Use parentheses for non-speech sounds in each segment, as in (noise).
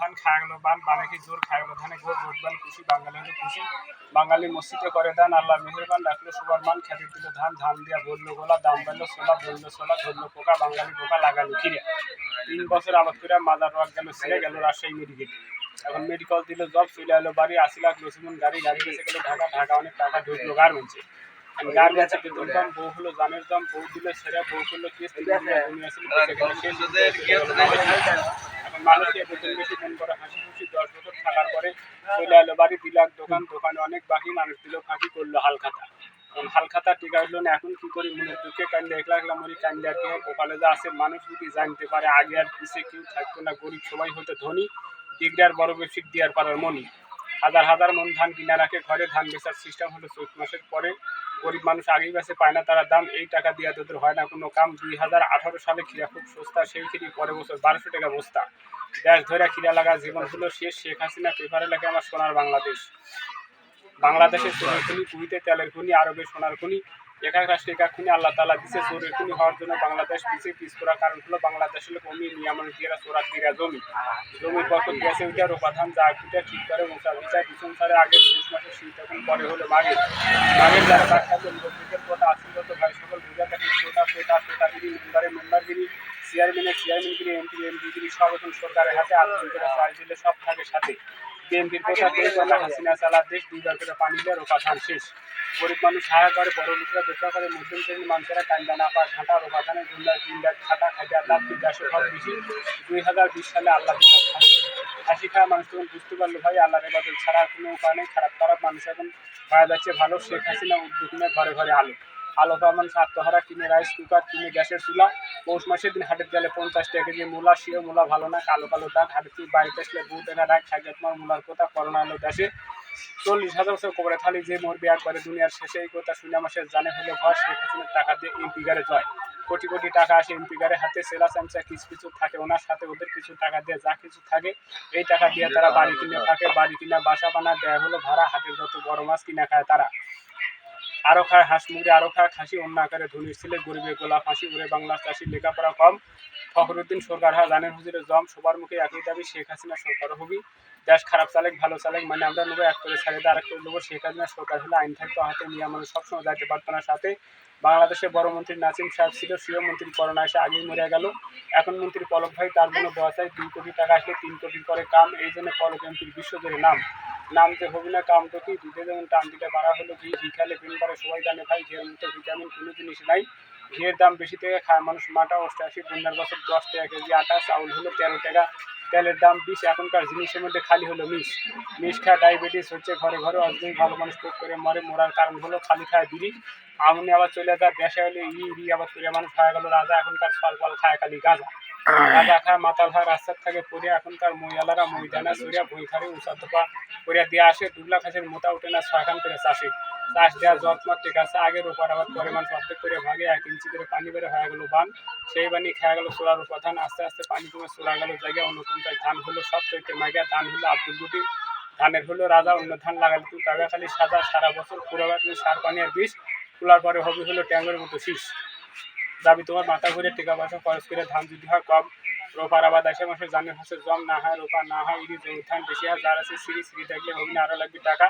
ধান খাওয়া গেলো বান বানে কি জোর খাওয়া গেলো ধানে ঘোর ভোট বান খুশি বাঙালি হলো খুশি। বাঙালি মসজিদে করে দান আল্লাহ মেহেরবান রাখল সুবার মান খেতে দিল ধান ধান দিয়া বলল গোলা দাম বাড়লো সোলা বলল সোলা ধরলো পোকা বাঙালি পোকা লাগালো খিরে। তিন বছর আবাদ করে মাজার রক গেল ছেড়ে গেল রাজশাহী মেডিকেল এখন মেডিকেল দিল জব চলে এলো বাড়ি আশি লাখ লসিমন গাড়ি গাড়ি বেঁচে গেলো ঢাকা ঢাকা অনেক টাকা ঢুকলো গার্মেন্টসে বেতন দাম বউ হলো দাম বউ দিল সেরা বউ করল কেস দিনে মানুষকে বেতন বেশি মন করে হাসি খুশি দশ বছর থাকার পরে চলে এলো বাড়ি দিলাক দোকান, দোকানে অনেক বাকি মানুষ দিল, ফাঁকি করল হালখাতা। হালখাতা টিকা হইল না, এখন কি করি মনের দুঃখে কান্দে, একলা একলা মরি কান্দে আর কি হয়, কপালে যা আছে মানুষ যদি জানতে পারে, আগে আর পিছিয়ে কেউ থাকতো না, গরিব সবাই হতো ধনী ডিগ্রি আর বড় বেশি দেওয়ার পারার মনি। হাজার হাজার মন ধান কিনা রাখে, ঘরে ধান বেচার সিস্টেম হলো চৈত মাসের পরে গরিব মানুষ আগেই বেছে পায় না, তারা দাম এই টাকা দিয়ে তোদের হয় না, কোনো কাম দুই হাজার আঠারো সালে খিরা খুব সস্তা, সেই খিরি পরে বছর বারোশো টাকা বস্তা। দেশ ধরে খিরা লাগা জীবন হলো শেষ, শেখ হাসিনা পেপারে লেখে আমার সোনার বাংলাদেশ। বাংলাদেশের সোনার খনি কুড়িতে তেলের খনি, আরবে সোনার খনি রাষ্ট্রে একা খুনি আল্লাহ তালা দিছে চোরের খুনি হওয়ার জন্য বাংলাদেশ পিছিয়ে পিছ করার কারণ হলো বাংলাদেশ হলো কমি নিয়ামন দিয়ে চোরার দিরা জমি। জমির বরকত গেছে ওইটার উপাধান যা কুটা ঠিক করে মোচা বিচার পিছন সারে আগে পুরুষ মাসে শীত, এখন পরে হলো মাঘে মাঘের যারা ডাক্তার লোকদের কথা ভাই সকল বুঝা দেখেন সোটা সোটা সোটাগিরি মেম্বারে মেম্বারগিরি চেয়ারম্যানের চেয়ারম্যানগিরি, এমপি এমপিগিরি সব এখন সরকারের হাতে আন্দোলন করে সব থাকে সাথে। বিএনপির কথা বলে হাসিনা চালা দেশ দুইবার করে পানি দেয়, রোপা ধান শেষ। গরিব মানুষ হায়া করে, বড় লোকরা দোষা করে মধ্যম শ্রেণির মানুষেরা কান্দা না পায় ঘাটা, রোপা ধানের জুন্ডা জিন্ডা খাটা খাটা লাভ বিদ্যাসে সব বেশি দুই হাজার বিশ সালে আল্লাহ হাসি খাওয়া মানুষ তখন বুঝতে পারল, ভাই, আল্লাহর এবাদত ছাড়া কোনো উপায় নেই। খারাপ খারাপ মানুষ এখন পাওয়া যাচ্ছে ভালো। শেখ হাসিনা উদ্যোগ নিয়ে ঘরে ঘরে আলো। আলো মানুষ আত্মহারা কিনে রাইস কুকার কিনে গ্যাসের চুলা। পৌষ মাসের দিন হাটের গেলে পঞ্চাশ টাকা কেজি মূলা শিও মূলা ভালো না, কালো কালো দাগ। হাটের থেকে বাড়িতে আসলে বউ টাকা রাখ? থাকে তোমার মূলার কথা, করোনা এলো দেশে। চল্লিশ হাজার বছর কবরে থালি যে মোর বিয়ার করে দুনিয়ার শেষে এই কথা শুনে মাসের জানে হলো ঘর শেখ টাকা দিয়ে এমপি গারে জয়। কোটি কোটি টাকা আসে এমপি গারে হাতে সেলা চামচা কিছু কিছু থাকে ওনার সাথে, ওদের কিছু টাকা দিয়ে যা কিছু থাকে, এই টাকা দিয়ে তারা বাড়ি কিনে থাকে, বাড়ি কিনা বাসা বানা দেয় হলো ভাড়া, হাটের যত বড় মাছ কিনা খায় তারা। আরও খায় হাঁস মুরগি, আরও খায় খাসি, অন্য আকারে ধনির ছেলে, গরিবের গোলা, ফাঁসি উড়ে বাংলার চাষি লেখাপড়া কম। ফখরুদ্দিন সরকার হা জানের হুজুরের জম, সবার মুখে একই দাবি, শেখ হাসিনা সরকার হবি। দেশ খারাপ চালেক, ভালো চালেক মানে আমরা নেব এক করে ছাড়ে দিয়ে আরেক করে নেব। শেখ হাসিনা সরকার হলে আইন থাকতো, হাতে নিয়ে মানুষ সবসময় যাইতে পারতো না। সাথে বাংলাদেশে বড় মন্ত্রী নাসিম সাহেব ছিল, সিও মন্ত্রী করোনা এসে আগেই মরে গেল। এখন মন্ত্রী পলক ভাই, তার জন্য চাই দুই কোটি টাকা, আসলে তিন কোটি করে কাম, এই জন্য পলক এমপির বিশ্বজুড়ে নাম। নামতে হবে না কাম তো কি দুধে যেমন টান দিতে বাড়া হলো, ঘি ঘি খেলে বিন করে সবাই জানে ভাই, ঘিয়ের মতো ভিটামিন কোনো জিনিস নাই। ঘিয়ের দাম বেশি থেকে খায় মানুষ, মাটা অষ্টাশি পনেরো বছর দশ টাকা কেজি আটা চাউল হলো তেরো টাকা। তেলের দাম বিশ, এখনকার জিনিসের মধ্যে খালি হলো মিশ। মিশ খায় ডায়াবেটিস হচ্ছে ঘরে ঘরে অর্ধেক ভালো মানুষ টোক করে মরে, মরার কারণ হলো খালি খায় বিড়ি। আমনি আবার চলে যায়, দেশে হলে ই ই আবার চলে মানুষ হয়ে গেল রাজা, এখনকার ফল ফল খায় খালি গাঁজা। রাজা খায় মাতাল হয়, রাস্তার থেকে পড়ে এখনকার মহিলারা ময়দানা সরিয়া বই খারে উঁচা তোপা করিয়া দিয়ে আসে। দুবলা খাসের মোটা উঠে না ছয়খান করে চাষে। চাষ দেওয়ার যত্ন, ঠিক আছে, আগের উপর আবার পরে মানুষ করে ভাগে এক ইঞ্চি করে পানি বেড়ে হয়ে গেল বান। সেই বানি খেয়ে গেল সোলার উপাধান। আস্তে আস্তে পানি কমে সোলা গেল জায়গায়। অন্য পঞ্চাশ ধান হলো সব চৈতে মাইগা। ধান হলো আব্দুল গুটি। ধানের হলো রাজা। অন্য ধান লাগালে তুই খালি সাজা। সারা বছর তুমি সার, পানি আর বিষ। তোলার পরে হবে হলো ট্যাঙ্গের মতো শীষ। যাবি তোমার মাথা ঘুরে টিকা পয়সা খরচ করে ধান যদি হয় কম। রোপার আবাদ আসে মাসে জানের হাসে জম না হয়, রোপা না হয় ইডি ধান বেশি হয়, যার আছে সিঁড়ি সিঁড়ি থাকলে হবে না আরও লাগবে টাকা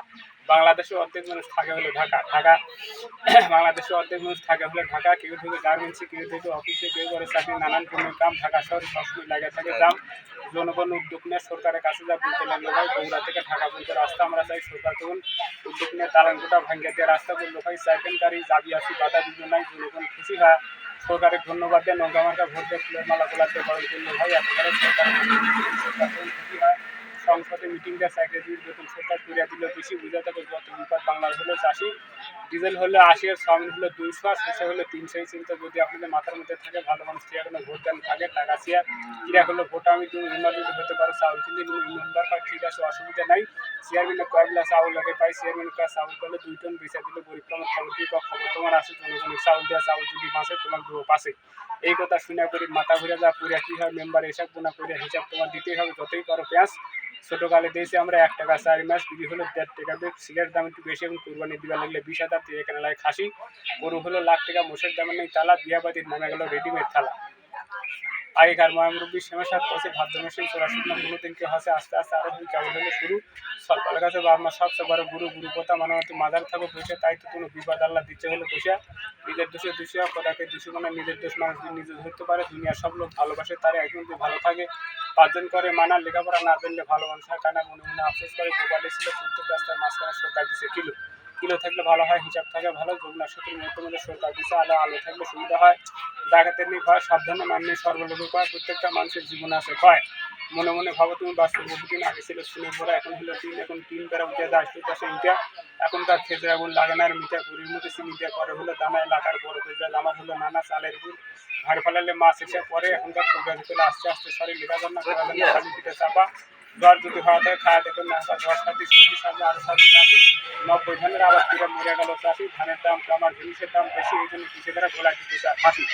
বাংলাদেশে অর্ধেক মানুষ থাকে হলো ঢাকা। ঢাকা (clears throat) বাংলাদেশে অর্ধেক মানুষ থাকে হলো ঢাকা। কেউ থেকে গার্মেন্টসে কেউ থেকে অফিসে, কেউ করে চাকরি, নানান কোনো কাম ঢাকা শহরে সবসময় লাগে থাকে। দাম জনগণ উদ্যোগ নিয়ে, সরকারের কাছে যা বলতে লাগল, ভাই, বগুড়া থেকে ঢাকা পর্যন্ত রাস্তা আমরা চাই, সরকার তখন উদ্যোগ নিয়ে দালানকোটা ভাঙ্গা দিয়ে, রাস্তা বলল ভাই সাইকেল, গাড়ি, যাবি আসি, বাধা দিল নাই, জনগণ খুশি হয়। সরকারের ধন্যবাদ দিয়ে নৌকা মার্কা ভোট দেয় ফুলের মালা গোলাতে বরং করলে ভাই এত সরকার সরকার হয়। সংসদে মিটিং দেয় সেক্রেটারির বেতন সরকার তুলে দিল বেশি বুঝা থাকে যত বিপদ বাংলার হলো চাষি। ডিজেল হলে আশি আর চাউমিন হলো দুইশো, আর শেষে হলো তিনশো চিন্তা যদি আপনাদের মাথার মধ্যে থাকে, ভালো মানুষ ঠিক কোনো ভোট দেন থাকে টাকা শেয়ার কিরা হলো ভোট, আমি তুমি ইমার্জেন্সি হতে পারো, চাউল কিনলে মেম্বার পাই ঠিক আছে, অসুবিধা নাই। চেয়ারম্যানের কয়েকগুলা চাউল লাগে পাই চেয়ারম্যানের কাছে চাউল করলে দুই টন বেচা দিলে গরিব তোমার খবর দিয়ে খবর? তোমার আছে, জনগণের চাউল দেওয়া চাউল যদি বাঁচে, তোমার দেবো পাশে এই কথা শুনে করি, মাথা ঘুরে যা পুরা কী হয় মেম্বার এসব গুণা করে হিসাব তোমার দিতেই হবে, যতই করো পেঁয়াজ। ছোটোকালে দিয়েছি আমরা এক টাকা চার মাস বিক্রি হলো দেড় টাকা। সিগারের দাম একটু বেশি এবং কুরবানি দিবা লাগলে বিশ হাজার দিয়ে এখানে লাগে খাসি। গরু হলো লাখ টাকা, মোষের দামে নেই তালা বিয়াবাদির নামে গেলো রেডিমেড থালা। আগেকার মহামুরব্বী শ্যামাসাদ করছে ভাদ্র মাসে নম্বর কোনো দিনকে হাসে আস্তে আস্তে আরও দুই কেমন হলে শুরু। সরকারের কাছে বা আমার সবচেয়ে বড় গুরু গুরু কথা মানে হচ্ছে মাজার থাকো পয়সা তাই তো কোনো বিপদ আল্লাহ দিচ্ছে হলে পয়সা নিজের দোষে দোষী কথাকে দোষী মানে নিজের দোষ মানুষ নিজে ধরতে পারে, দুনিয়ার সব লোক ভালোবাসে, তারা একজন ভালো থাকে। পাঁচজন করে মানার লেখাপড়া না জানলে ভালো মানুষ হয়। কানা মনে মনে আফসোস করে গোপালে ছিল প্রত্যেক রাস্তার মাঝখানে সরকার দিছে, কিলো। কিলো থাকলে ভালো হয়, হিসাব থাকে, ভালো যমুনা সেতুর মধ্যে মধ্যে সরকার দিচ্ছে আলো আলো থাকলে সুবিধা হয়। ডাকাতের নিয়ে ভয় সাবধানে মানলে সর্বলোক প্রত্যেকটা মানুষের জীবন আছে ভয় মনে মনে ভাবো তুমি বাস্তব বহুদিন আগে ছিল শুনে পড়া, এখন হলো তিন এখন তিন বেড়া উঠে যায়, আসতে পাশে ইন্ডিয়া এখন তার খেতে আগুন লাগে না, আর মিঠা গুড়ির মধ্যে চিনি দিয়ে করে। হলো দানা এলাকার বড় করে আমার হলো নানা চালের গুড়। ভার ফেলালে মাছ এসে পরে এখনকার প্রোগ্রাম করে আস্তে আস্তে সরি, লেখা যান না করা না, খালি পিঠে চাপা। জ্বর যদি হওয়া থাকে, খাওয়া দেখুন না। দশ সাথে সবজি সাথে আরও সাথে চাপি নব্বই ধানের আবার কিরা মরে গেল চাষি। ধানের দাম আমার জিনিসের দাম বেশি, এই জন্য কৃষকেরা গোলা চায়। ফাঁসি